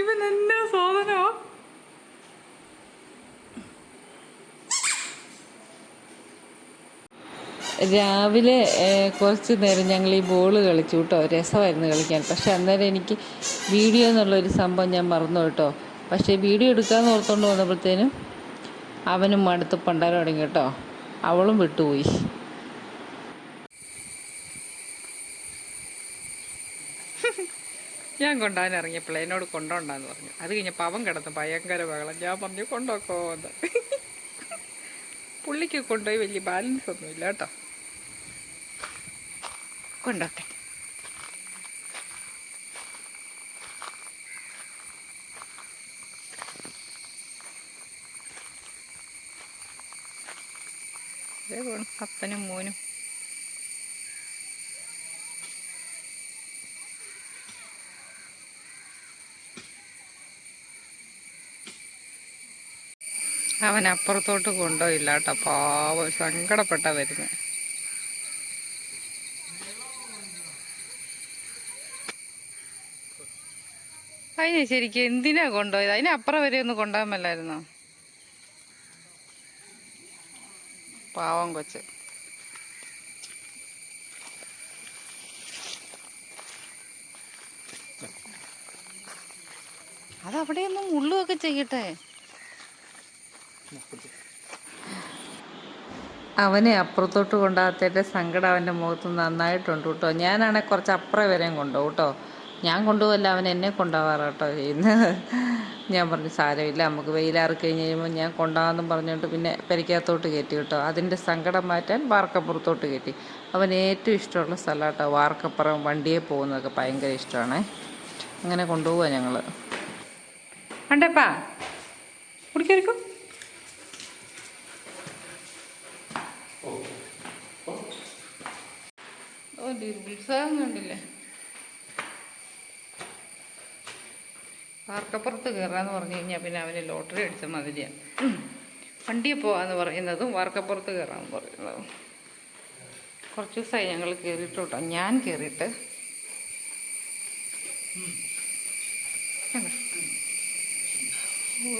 ഇവൻ എന്നാ രാവിലെ കുറച്ച് നേരം ഞങ്ങൾ ഈ ബോൾ കളിച്ചു കേട്ടോ. രസമായിരുന്നു കളിക്കാൻ. പക്ഷെ അന്നേരം എനിക്ക് വീഡിയോ എന്നുള്ളൊരു സംഭവം ഞാൻ മറന്നു കേട്ടോ. പക്ഷേ വീഡിയോ എടുക്കാമെന്ന് ഓർത്തുകൊണ്ട് വന്നപ്പോഴത്തേനും അവനും മടുത്ത് പണ്ടാരം തുടങ്ങി കേട്ടോ. അവളും വിട്ടുപോയി. ഞാൻ കൊണ്ടുപോകാൻ ഇറങ്ങിയപ്പോൾ എന്നോട് കൊണ്ടോണ്ടാന്ന് പറഞ്ഞു. അത് കഴിഞ്ഞപ്പോൾ പവൻ കിടന്ന് ഭയങ്കര ബഹളം. ഞാൻ പറഞ്ഞു കൊണ്ടോക്കോ എന്ന്. പുള്ളിക്ക് കൊണ്ടുപോയി വലിയ ബാലൻസ് ഒന്നുമില്ല കേട്ടോ. പോണു അപ്പനും മോനും. അവൻ അപ്പുറത്തോട്ട് കൊണ്ടുപോയില്ല കേട്ടോ പാവം സങ്കടപ്പെട്ട വരുന്നത് അതിന് ശരിക്കും എന്തിനാ കൊണ്ടുപോയത്? അതിന് അപ്പുറം വരെ ഒന്ന് കൊണ്ടുപോകാൻ പാവം കൊച്ച്. അതവിടെയൊന്നും ഒന്നും മുള്ളുമൊക്കെ ചെയ്യട്ടെ? അവനെ അപ്പുറത്തോട്ട് കൊണ്ടാകത്തേന്റെ സങ്കടം അവന്റെ മുഖത്ത് നന്നായിട്ടുണ്ട് കേട്ടോ. ഞാനാണെങ്കിൽ കുറച്ച് അപ്പുറം വരെയും കൊണ്ടുപോകും കേട്ടോ. ഞാൻ കൊണ്ടുപോകല്ല അവൻ എന്നെ കൊണ്ടുപോകാറ് കേട്ടോ. ഇന്ന് ഞാൻ പറഞ്ഞു സാരമില്ല നമുക്ക് വെയിലാറി കഴിഞ്ഞ് കഴിയുമ്പോൾ ഞാൻ കൊണ്ടുപോകാമെന്നും പറഞ്ഞുകൊണ്ട് പിന്നെ പെരയ്ക്കകത്തോട്ട് കയറ്റി കേട്ടോ. അതിന്റെ സങ്കടം മാറ്റാൻ വാർക്കപ്പുറത്തോട്ട് കയറ്റി. അവൻ ഏറ്റവും ഇഷ്ടമുള്ള സ്ഥലം കേട്ടോ വാർക്കപ്പുറം വണ്ടിയെ പോകുന്നതൊക്കെ ഭയങ്കര ഇഷ്ടമാണ്. അങ്ങനെ കൊണ്ടുപോവാ ഞങ്ങൾ കണ്ടപ്പാ കുടിക്കായിരിക്കും ഓ ഉത്സാഹം കണ്ടില്ലേ? വാർക്കപ്പുറത്ത് കയറാന്ന് പറഞ്ഞു കഴിഞ്ഞാൽ പിന്നെ അവന് ലോട്ടറി അടിച്ച മതിരിയാണ് വണ്ടിയിൽ പോവാന്ന് പറയുന്നതും വാർക്കപ്പുറത്ത് കയറാമെന്ന് പറയുന്നതും. കുറച്ച് ദിവസമായി ഞങ്ങൾ കയറിയിട്ട് കേട്ടോ ഞാൻ കയറിയിട്ട്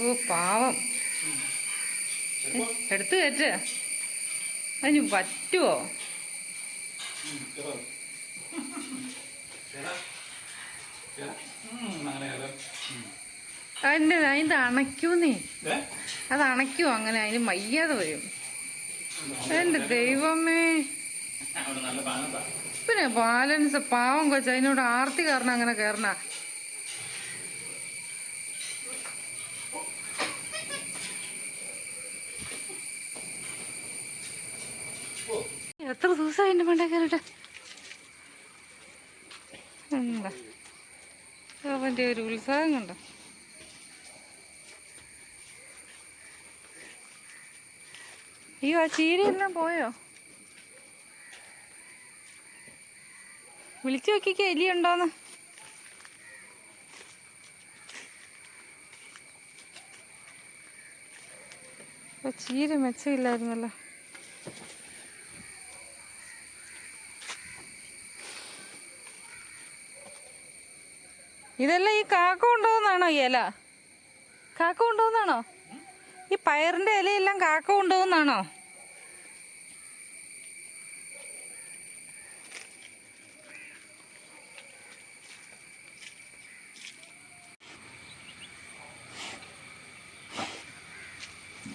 ഓ പാവം. എടുത്തു എടുത്ത് കയറ്റ അതിന് പറ്റുമോ അതിന്റെ അതിന്റെ അണയ്ക്കൂന്നേ. അത് അണയ്ക്കൂ അങ്ങനെ അതിന് മയ്യാതെ വരും. എന്റെ ദൈവമേ. പിന്നെ ബാലൻസ് പാവം കൊച്ചു അതിനോട് ആർത്തി കാരണം അങ്ങനെ കയറണ എത്ര ദിവസമായി എന്റെ മണ്ട കയറിട്ട്? അവന്റെ ഒരു ഉത്സാഹം കണ്ടോ? അയ്യോ ആ ചീരയെല്ലാം പോയോ? വിളിച്ചു നോക്കിക്കോ എലി ഉണ്ടോന്ന്. ഓ, ചീര മെച്ചമില്ലായിരുന്നല്ലോ. ഇതെല്ലാം ഈ കാക്ക കൊണ്ടുപോകുന്നതാണോ ഈ ഇല? കാക്ക കൊണ്ടുപോകുന്നതാണോ? ഈ പയറിന്റെ ഇലയെല്ലാം കാക്ക കൊണ്ടുപോകുന്നതാണോ?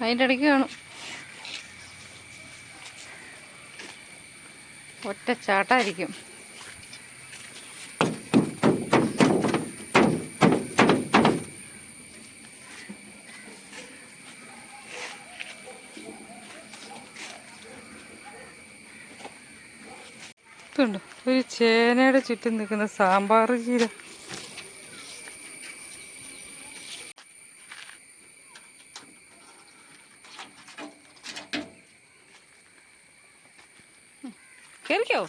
അതിന്റെ ഇടയ്ക്ക് കാണും. ഒറ്റ ചേനയുടെ ചുറ്റും നിൽക്കുന്ന സാമ്പാർ ചീര കേൾക്കോ?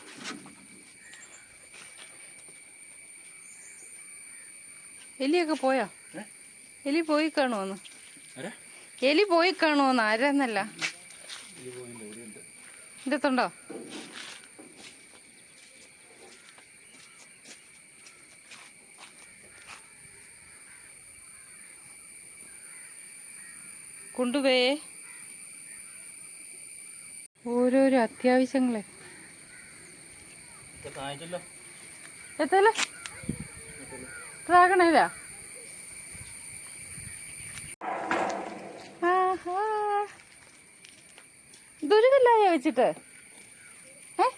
എലിയൊക്കെ പോയോ? എലി പോയി കാണുമോന്ന് എലി പോയി കാണുമോന്ന് എന്റെ ഇതെത്തുണ്ടോ കൊണ്ടുപോയേ. ഓരോരോ അത്യാവശ്യങ്ങളെ. എത്തല്ലോ? ഡ്രാഗണില്ല ഇതൊരു കല്ലായ വെച്ചിട്ട്? ഏ?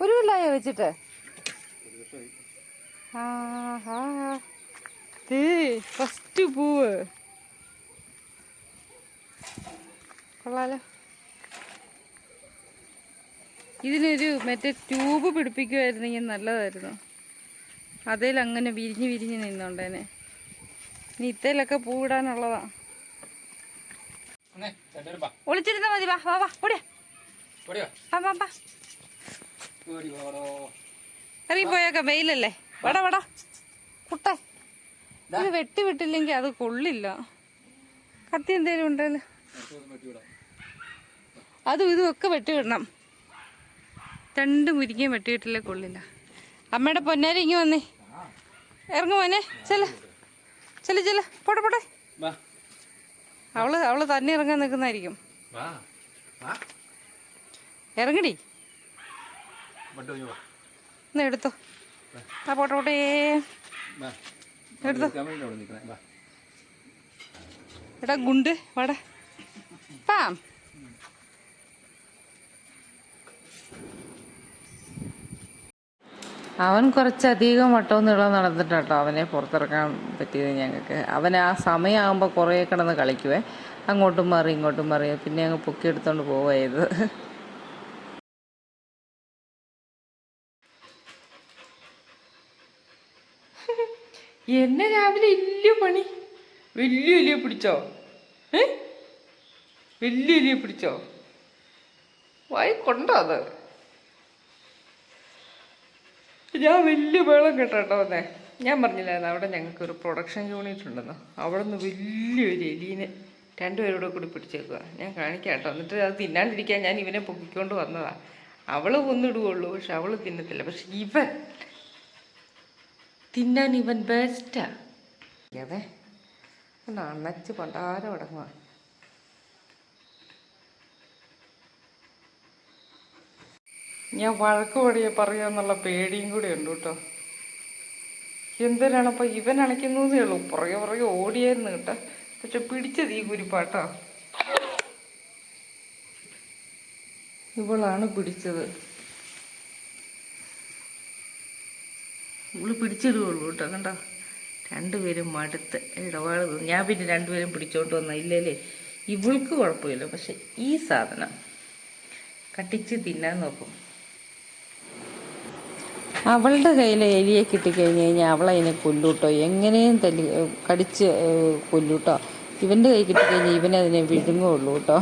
ഒരു കല്ലായ വെച്ചിട്ട്? ആ ഹാ ആഹാ. ഫസ്റ്റ് പൂവ്. കൊള്ളാലോ. ഇതിനൊരു മറ്റേ ട്യൂബ് പിടിപ്പിക്കുമായിരുന്നെങ്കിൽ നല്ലതായിരുന്നു. അതേൽ അങ്ങനെ വിരിഞ്ഞ് വിരിഞ്ഞ് നിന്നോണ്ടേനെ ഇനി ഇത്തയിലൊക്കെ പൂവിടാനുള്ളതാ. ഒളിച്ചിരുന്നാ മതി വാ വാ വാ ഇറങ്ങിപ്പോയേക്കാം വെയിലല്ലേ? വട വട. കുട്ടേ ഇത് വെട്ടി വിട്ടില്ലെങ്കിൽ അത് കൊള്ളില്ല. കത്തി എന്തേലും ഉണ്ടല്ലോ അതും ഇതും ഒക്കെ വെട്ടിവിടണം. രണ്ട് മുരിങ്ങയും വെട്ടിയിട്ടില്ലേ കൊള്ളില്ല. അമ്മയുടെ പൊന്നാരി ഇങ്ങ് വന്നേ. ഇറങ്ങു മോനെ ചെല ചെല ചെല പോട്ടെ പോട്ടെ. അവൾ അവൾ തന്നെ ഇറങ്ങാൻ നിൽക്കുന്നതായിരിക്കും. ഇറങ്ങടി. ഒന്ന് എടുത്തോ. ആ പോട്ടെ പോട്ടേ. എടുത്തോ. എടാ ഗുണ്ട് വാടാ. പാം. അവൻ കുറച്ചധികം വട്ടവും നീളം നടന്നിട്ടോ അവനെ പുറത്തിറക്കാൻ പറ്റിയത് ഞങ്ങൾക്ക്. അവൻ ആ സമയമാകുമ്പോൾ കുറേ കിടന്ന് കളിക്കുവേ. അങ്ങോട്ടും മാറി ഇങ്ങോട്ടും മാറി. പിന്നെ അങ്ങ് പൊക്കിയെടുത്തോണ്ട് പോവായത് എന്നെ രാവിലെ വലിയ പണി? വലിയ വലിയ പിടിച്ചോ? ഏ? വലിയ വലിയ പിടിച്ചോ? വായി കൊണ്ടോ അത്? ഞാൻ വലിയ വേളം കേട്ടോ വന്നേ. ഞാൻ പറഞ്ഞില്ലായിരുന്നു അവിടെ ഞങ്ങൾക്ക് ഒരു പ്രൊഡക്ഷൻ യൂണിറ്റ് ഉണ്ടെന്ന്. അവിടെ നിന്ന് വലിയൊരു എലീനെ രണ്ടുപേരോടെ കൂടി പിടിച്ചേക്കുക ഞാൻ കാണിക്കാം കേട്ടോ എന്നിട്ട് അത് തിന്നാണ്ടിരിക്കാൻ ഞാൻ ഇവനെ പൊക്കിക്കൊണ്ട് വന്നതാ. അവൾ കൊന്നിടുകയുള്ളൂ പക്ഷെ അവൾ തിന്നത്തില്ല. പക്ഷെ ഇവൻ തിന്നാൻ ഇവൻ ബെസ്റ്റാ അതെ ഒന്ന് അണച്ച് പണ്ടാരം അടങ്ങുക ഞാൻ വഴക്ക് പടിയെ പറയാന്നുള്ള പേടിയും കൂടെ ഉണ്ട് കേട്ടോ. എന്തിനാണ് അപ്പൊ ഇവൻ അണയ്ക്കുന്നതേ ഉള്ളൂ. പുറകെ പുറകെ ഓടിയായിരുന്നു കേട്ടോ. പക്ഷെ പിടിച്ചത് ഈ കുരിപ്പാട്ടോ. ഇവളാണ് പിടിച്ചത്. ഇവൾ പിടിച്ചിടുകയുള്ളൂ കേട്ടോ കണ്ടോ? രണ്ടുപേരും മടുത്ത് ഇടപാട്. ഞാൻ പിന്നെ രണ്ടുപേരും പിടിച്ചോണ്ട് വന്ന. ഇല്ലല്ലേ ഇവൾക്ക് കുഴപ്പമില്ല. പക്ഷെ ഈ സാധനം കട്ടിച്ച് തിന്നാൻ നോക്കും. അവളുടെ കയ്യിൽ എലിയെ കിട്ടിക്കഴിഞ്ഞ് കഴിഞ്ഞാൽ അവളതിനെ കൊല്ലൂട്ടോ? എങ്ങനെയും തല്ലി കടിച്ച് കൊല്ലൂട്ടോ? ഇവന്റെ കൈ കിട്ടിക്കഴിഞ്ഞാൽ ഇവനതിനെ വിഴുങ്ങുള്ളൂ കേട്ടോ.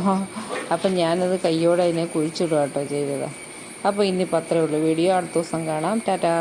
അപ്പം ഞാനത് കയ്യോടെ അതിനെ കുഴിച്ചിടുക കേട്ടോ ചെയ്തത്. അപ്പോൾ ഇന്നിപ്പോൾ അത്രേ ഉള്ളൂ. വീഡിയോ അടുത്ത ദിവസം കാണാം. ടാറ്റാ.